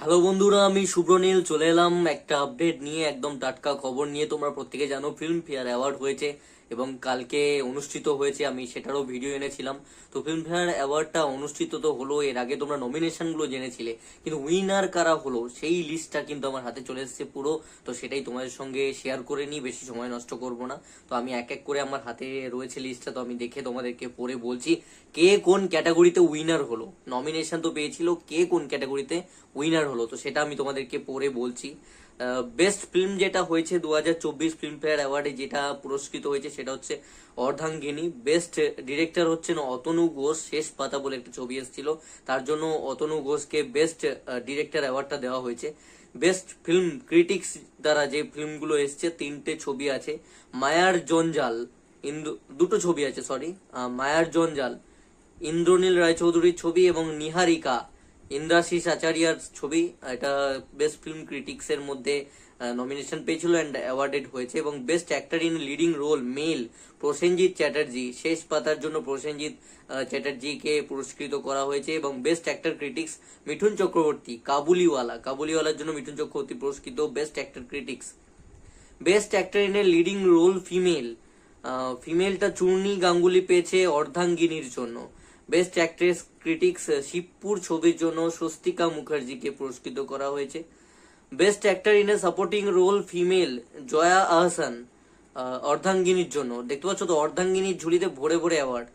Hello বন্ধুরা, আমি শুভ্রনীল। চলে এলাম একটা আপডেট নিয়ে, একদম টাটকা খবর নিয়ে। তোমরা প্রত্যেকে জানো ফিল্ম ফেয়ার অ্যাওয়ার্ড হয়েছে। এবং কালকে অনুষ্ঠিত হয়েছে, আমি সেটারও ভিডিও এনেছিলাম। তো ফিল্ম ফেয়ার অ্যাওয়ার্ডটা অনুষ্ঠিত তো হলো, এর আগে তোমরা নমিনেশনগুলো জেনেছিলে, কিন্তু উইনার কারা হলো, সেই লিস্টটা কিন্তু আমার হাতে চলে এসেছে পুরো। তো সেটাই তোমাদের সঙ্গে শেয়ার করে নিই, বেশি সময় নষ্ট করব না। তো আমি এক এক করে আমার হাতে রয়েছে লিস্টটা তো আমি দেখে তোমাদেরকে পড়ে বলছি, কে কোন ক্যাটাগরিতে উইনার হলো? নমিনেশন তো পেয়েছিল, কে কোন ক্যাটাগরিতে উইনার হলো? তো সেটা আমি তোমাদেরকে পড়ে বলছি। বেস্ট ফিল্ম যেটা হয়েছে, দু হাজার চব্বিশ ফিল্মফেয়ার অ্যাওয়ার্ডে যেটা পুরস্কৃত হয়েছে সেটা হচ্ছে অর্ধাঙ্গিনী। বেস্ট ডিরেক্টর হচ্ছেন অতনু ঘোষ, শেষ পাতা বলে একটা ছবি এসেছিল। তার জন্য অতনু ঘোষকে বেস্ট ডিরেক্টর অ্যাওয়ার্ডটা দেওয়া হয়েছে। বেস্ট ফিল্ম ক্রিটিক্স দ্বারা যে ফিল্মগুলো এসছে, তিনটে ছবি আছে। মায়ার জঞ্জাল ইন্দু দুটো ছবি আছে সরি মায়ার জঞ্জাল, ইন্দ্রনীল রায়চৌধুরীর ছবি এবং নিহারিকা, ইন্দ্রাশিস আচার্যার ছবি। এটা বেস্ট ফিল্ম ক্রিটিক্সের মধ্যে নমিনেশন পেয়েছিল অ্যান্ড অ্যাওয়ার্ডেড হয়েছে এবং best actor in leading role male Prosenjit Chatterjee, শেষ পাতার জন্য প্রসেনজিৎ চ্যাটার্জিকে পুরস্কৃত করা হয়েছে এবং best actor critics Mithun Chakraborty, Kabuliwala, কাবুলিওয়ালার জন্য মিঠুন চক্রবর্তী পুরস্কৃত best actor critics best actor in a leading role female ফিমেলটা চূর্ণী গাঙ্গুলি পেয়েছে অর্ধাঙ্গিনীর জন্য। বেস্ট অ্যাক্ট্রেস ক্রিটিক্স শিবপুর ছবির জন্য স্বস্তিকা মুখার্জিকে পুরস্কৃত করা হয়েছে। Best actor in a supporting role female Joya Ahsan অর্ধাঙ্গিনীর জন্য। দেখতে পাচ্ছ তো অর্ধাঙ্গিনীর ঝুলিতে ভরে ভরে award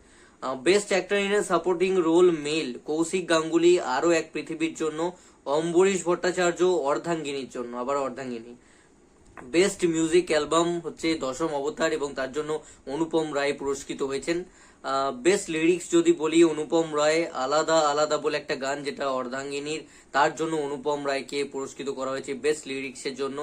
best actor in a supporting role male Kaushik Ganguly, আরও এক পৃথিবীর জন্য, অম্বরীশ ভট্টাচার্য অর্ধাঙ্গিনীর জন্য, আবার অর্ধাঙ্গিনী বেস্ট মিউজিক অ্যালবাম হচ্ছে দশম অবতার এবং তার জন্য অনুপম রায় পুরস্কৃত হয়েছেন। বেস্ট লিরিক্স যদি বলি, অনুপম রায় আলাদা আলাদা বলে একটা গান যেটা অর্ধাঙ্গিনীর। তার জন্য অনুপম রায়কে পুরস্কৃত করা হয়েছে বেস্ট লিরিক্সের জন্য।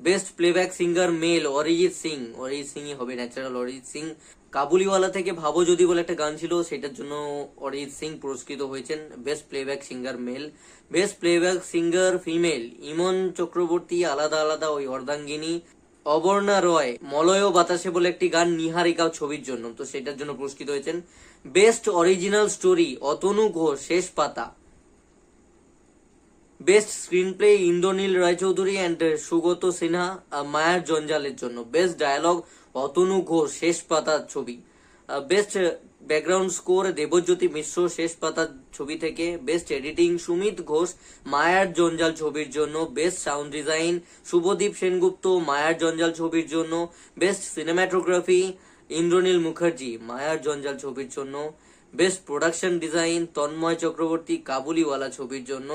Best playback singer male Arijit Singh. Arijit সিংই হবে ন্যাচারাল অরিজিৎ সিং। কাবুলিওয়ালা থেকে ভাবো যদি বলে একটা গান ছিল, সেটার জন্য অরিজিৎ সিং পুরস্কৃত হয়েছেন best playback singer male best playback singer female Imon Chakraborty আলাদা আলাদা ওই অর্ধাঙ্গিনী। অবর্ণা রয়, মলয় বাতাসে বলে একটি গান নিহারিকা ছবির জন্য, তো সেটার জন্য পুরস্কৃত হয়েছেন। Best original story, Atanu Ghosh, Shesh Pata. Best screenplay Indranil Raychaudhuri and Sugata Sinha মায়ার জঞ্জালের জন্য। বেস্ট ডায়ালগ, অতনু ঘোষ, শেষ পাতা ছবি। Best background score Debjyoti Mishra শেষ পাতার ছবি থেকে বেস্ট এডিটিং সুমিত ঘোষ, মায়ার জঞ্জাল ছবির জন্য best sound design Subhadeep Sengupta, Mayar Jonjal ছবির জন্য বেস্ট সিনেমাটোগ্রাফি ইন্দ্রনীল মুখার্জি, মায়ার জঞ্জাল ছবির জন্য best production design Tanmay Chakraborty, Kabuliwala ছবির জন্য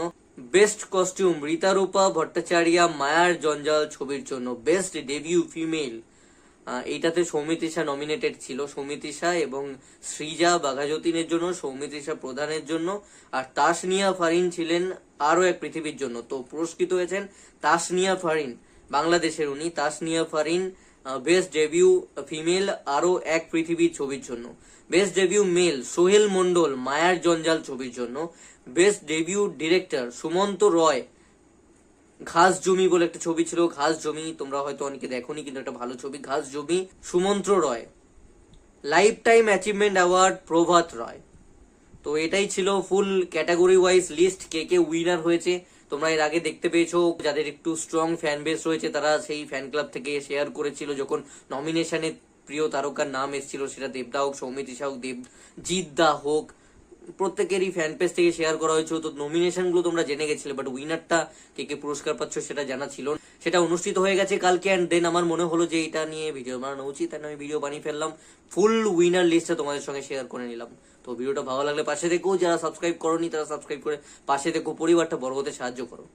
বেস্ট কস্টিউম রীতারূপা ভট্টাচার্যা, মায়ার জঞ্জাল ছবির জন্য বেস্ট ডেবিউ ফিমেল। এইটাতে সৌমিত্রিষা নমিনেটেড ছিল। সৌমিত্রিষা এবং শ্রীজা বাঘাযতীনের জন্য, সৌমিত্রিষা প্রধানের জন্য। আর তাসনিয়া ফারিন ছিলেন আরও এক পৃথিবীর জন্য। তো পুরস্কৃত হয়েছেন তাসনিয়া ফারিন, বাংলাদেশের উনি। Tasnia Farin best debut female আরও এক পৃথিবীর ছবির জন্য। Best debut male Sohel Mondal Mayar Jonjal ছবির জন্য। Best debut director Sumanta Roy Ghaas Jomi বলে একটা ছবি ছিল, ঘাস জমি, তোমরা হয়তো অনেকে দেখোনি, কিন্তু একটা ভালো ছবি, Ghaas Jomi, Sumantra Roy. Lifetime achievement award Prabhat Roy. তো এটাই ছিল ফুল ক্যাটাগরি ওয়াইজ লিস্ট কে কে উইনার হয়েছে। তোমরা এর আগে দেখতে পেয়েছ, যাদের একটু স্ট্রং ফ্যান বেস রয়েছে, তারা সেই ফ্যান ক্লাব থেকে শেয়ার করেছিল যখন নমিনেশনে প্রিয় তারকার নাম এসেছিল, সেটা দেবদা হোক সৌমিত্রিষা হোক, দেব, জিদ্দা হোক প্রত্যেকেরই ফ্যান পেজ থেকে শেয়ার করা হয়েছিল। তো নমিনেশনগুলো তোমরা জেনে গেছিলে বাট উইনারটা কে কে পুরস্কার পাচ্ছ সেটা জানা ছিল সেটা অনুষ্ঠিত হয়ে গেছে কালকে অ্যান্ড দেন আমার মনে হলো যে এটা নিয়ে ভিডিও বানানো উচিত। তাই আমি ভিডিও বানিয়ে ফেললাম। ফুল উইনার লিস্টটা তোমাদের সঙ্গে শেয়ার করে নিলাম। তো ভিডিওটা ভালো লাগলে পাশে দেখো যারা সাবস্ক্রাইব করনি তারা সাবস্ক্রাইব করে পাশে দেখো পরিবারটা বড় হতে সাহায্য করো।